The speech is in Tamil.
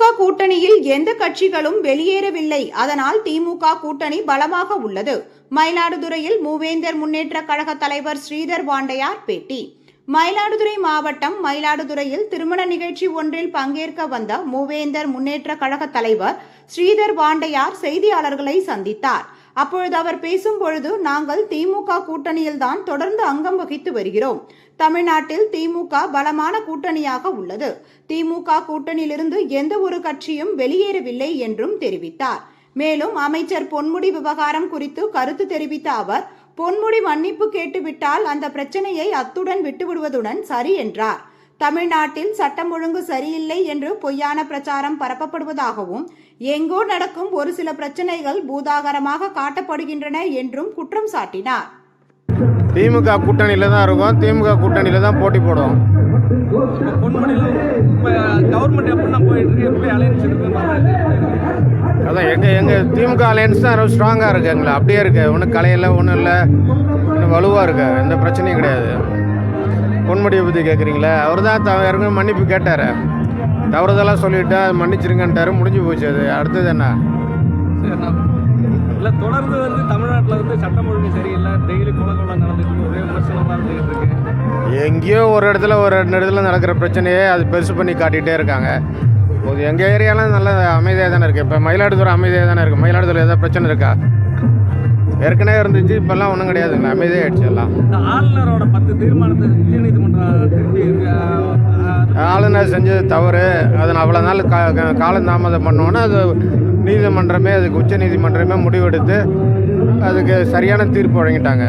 கூட்டணியில் எந்த கட்சிகளும் வெளியேறவில்லை. அதனால் திமுக கூட்டணி பலமாக உள்ளது. மயிலாடுதுறையில் மூவேந்தர் முன்னேற்ற கழக தலைவர் ஸ்ரீதர் வாண்டையார் பேட்டி. மயிலாடுதுறை மாவட்டம் மயிலாடுதுறையில் திருமண நிகழ்ச்சி ஒன்றில் பங்கேற்க வந்த மூவேந்தர் முன்னேற்ற கழக தலைவர் ஸ்ரீதர் வாண்டையார் செய்தியாளர்களை சந்தித்தார். அப்பொழுது அவர் பேசும்பொழுது நாங்கள் திமுக கூட்டணியில்தான் தொடர்ந்து அங்கம் வகித்து வருகிறோம். தமிழ்நாட்டில் திமுக பலமான கூட்டணியாக உள்ளது. திமுக கூட்டணியிலிருந்து எந்த ஒரு கட்சியும் வெளியேறவில்லை என்றும் தெரிவித்தார். மேலும் அமைச்சர் பொன்முடி விவகாரம் குறித்து கருத்து தெரிவித்த அவர் பொன்முடி மன்னிப்பு கேட்டுவிட்டால் அந்த பிரச்சனையை அத்துடன் விட்டுவிடுவதுடன் சரி என்றார். தமிழ்நாட்டில் சட்டம் ஒழுங்கு சரியில்லை என்று பொய்யான பிரச்சாரம் பரப்பப்படுவதாகவும் எங்கோ நடக்கும் ஒரு சில பிரச்சனைகள் பூதாகரமாக காட்டப்படுகின்றன என்றும் குற்றம் சாட்டினார். திமுக கூட்டணியில் தான் இருக்கும். திமுக கூட்டணியில் தான் போட்டி போடுவோம் கவர்மெண்ட் அதான் எங்கள் எங்கள் திமுக அலையன்ஸ் தான் ரொம்ப ஸ்ட்ராங்காக இருக்குது எங்களை. அப்படியே இருக்குது ஒன்றும் கலையில ஒன்றும் இல்லை. இன்னும் வலுவாக இருக்கு. எந்த பிரச்சனையும் கிடையாது. பொன்முடியை பற்றி கேட்குறீங்களா அவர் தான் த ஏற்கனவே மன்னிப்பு கேட்டார். தவறுதெல்லாம் சொல்லிவிட்டு அது மன்னிச்சிருங்கன்ட்டாரு. முடிஞ்சு போச்சு அது. அடுத்தது என்ன? இல்லை தொடர்ந்து வந்து தமிழ்நாட்டில் வந்து சட்டம் ஒழுங்கு சரியில்லை. டெய்லி கொலை கொலை நடந்துட்டு. ஒரே விமர்சனமாக இருந்துகிட்டு இருக்கு. எங்கேயோ ஒரு இடத்துல ஒரு ரெண்டு இடத்துல நடக்கிற பிரச்சனையே அது பெருசு பண்ணி காட்டிகிட்டே இருக்காங்க. எங்கள் ஏரியாலாம் நல்ல அமைதியாக தானே இருக்குது இப்போ மயிலாடுதுறை அமைதியாக தானே இருக்குது மயிலாடுதுறை ஏதாவது பிரச்சனை இருக்கா? ஏற்கனவே இருந்துச்சு இப்போல்லாம் ஒன்றும் கிடையாதுங்க அமைதியாகிடுச்சு எல்லாம். இந்த ஆளுநரோட பத்து தீர்மானத்தை உச்சநீதிமன்றம் திருப்பி அஹ், ஆளுநர் செஞ்சது தவறு. அதை அவ்வளோ நாள் கா கா- காலம் தாமதம் பண்ணோன்னா அது நீதிமன்றமே அதுக்கு உச்ச நீதிமன்றமே முடிவெடுத்து அதுக்கு சரியான தீர்ப்பு வழங்கிட்டாங்க.